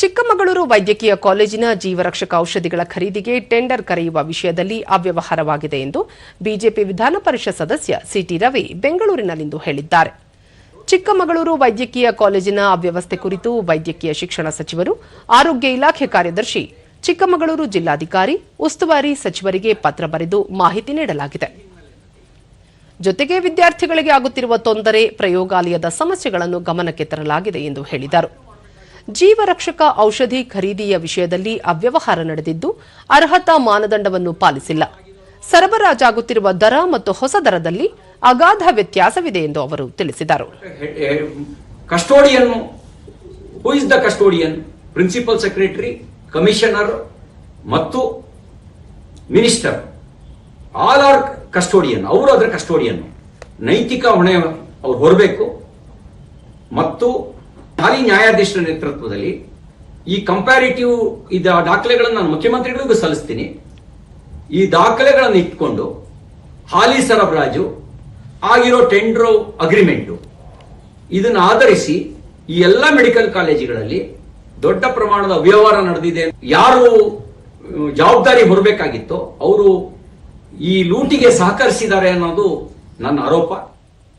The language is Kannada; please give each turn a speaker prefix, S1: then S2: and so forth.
S1: ಚಿಕ್ಕಮಗಳೂರು ವೈದ್ಯಕೀಯ ಕಾಲೇಜಿನ ಜೀವರಕ್ಷಕ ಔಷಧಿಗಳ ಖರೀದಿಗೆ ಟೆಂಡರ್ ಕರೆಯುವ ವಿಷಯದಲ್ಲಿ ಅವ್ಯವಹಾರವಾಗಿದೆ ಎಂದು ಬಿಜೆಪಿ ವಿಧಾನ ಪರಿಷತ್ ಸದಸ್ಯ ಸಿಟಿ ರವಿ ಬೆಂಗಳೂರಿನಲ್ಲಿಂದು ಹೇಳಿದ್ದಾರೆ. ಚಿಕ್ಕಮಗಳೂರು ವೈದ್ಯಕೀಯ ಕಾಲೇಜಿನ ಅವ್ಯವಸ್ಥೆ ಕುರಿತು ವೈದ್ಯಕೀಯ ಶಿಕ್ಷಣ ಸಚಿವರು, ಆರೋಗ್ಯ ಇಲಾಖೆ ಕಾರ್ಯದರ್ಶಿ, ಚಿಕ್ಕಮಗಳೂರು ಜಿಲ್ಲಾಧಿಕಾರಿ, ಉಸ್ತುವಾರಿ ಸಚಿವರಿಗೆ ಪತ್ರ ಬರೆದು ಮಾಹಿತಿ ನೀಡಲಾಗಿದೆ. ಜೊತೆಗೆ ವಿದ್ಯಾರ್ಥಿಗಳಿಗೆ ಆಗುತ್ತಿರುವ ತೊಂದರೆ, ಪ್ರಯೋಗಾಲಯದ ಸಮಸ್ಯೆಗಳನ್ನು ಗಮನಕ್ಕೆ ತರಲಾಗಿದೆ ಎಂದು ಹೇಳಿದರು. ಜೀವರಕ್ಷಕ ಔಷಧಿ ಖರೀದಿಯ ವಿಷಯದಲ್ಲಿ ಅವ್ಯವಹಾರ ನಡೆದಿದ್ದು ಅರ್ಹತಾ ಮಾನದಂಡವನ್ನು ಪಾಲಿಸಿಲ್ಲ. ಸರಬರಾಜಾಗುತ್ತಿರುವ ದರ ಮತ್ತು ಹೊಸ ದರದಲ್ಲಿ ಅಗಾಧ ವ್ಯತ್ಯಾಸವಿದೆ ಎಂದು ಅವರು ತಿಳಿಸಿದರು.
S2: Custodian who is the custodian principal secretary commissioner ಮತ್ತು ಮಿನಿಸ್ಟರ್ ಆಲ್ ಆರ್ ಕಸ್ಟೋಡಿಯನ್ ಅವರು ಅದರ ಕಸ್ಟೋಡಿಯನ್ ನೈತಿಕ ಹೊಣೆ ಅವ್ರು ಹೊರಬೇಕು. ಮತ್ತು ಹಾಲಿ ನ್ಯಾಯಾಧೀಶರ ನೇತೃತ್ವದಲ್ಲಿ ಈ ಕಂಪ್ಯಾರಿಟಿವ್ ಈ ದಾಖಲೆಗಳನ್ನು ನಾನು ಮುಖ್ಯಮಂತ್ರಿಗಳಿಗೂ ಸಲ್ಲಿಸ್ತೀನಿ. ಈ ದಾಖಲೆಗಳನ್ನು ಇಟ್ಕೊಂಡು ಹಾಲಿ ಸರಬರಾಜು ಆಗಿರೋ ಟೆಂಡರ್ ಅಗ್ರಿಮೆಂಟು ಇದನ್ನು ಆಧರಿಸಿ ಈ ಎಲ್ಲ ಮೆಡಿಕಲ್ ಕಾಲೇಜುಗಳಲ್ಲಿ ದೊಡ್ಡ ಪ್ರಮಾಣದ ಅವ್ಯವಹಾರ ನಡೆದಿದೆ. ಯಾರು ಜವಾಬ್ದಾರಿ ಹೊರಬೇಕಾಗಿತ್ತೋ ಅವರು ಈ ಲೂಟಿಗೆ ಸಹಕರಿಸಿದ್ದಾರೆ ಅನ್ನೋದು ನನ್ನ ಆರೋಪ.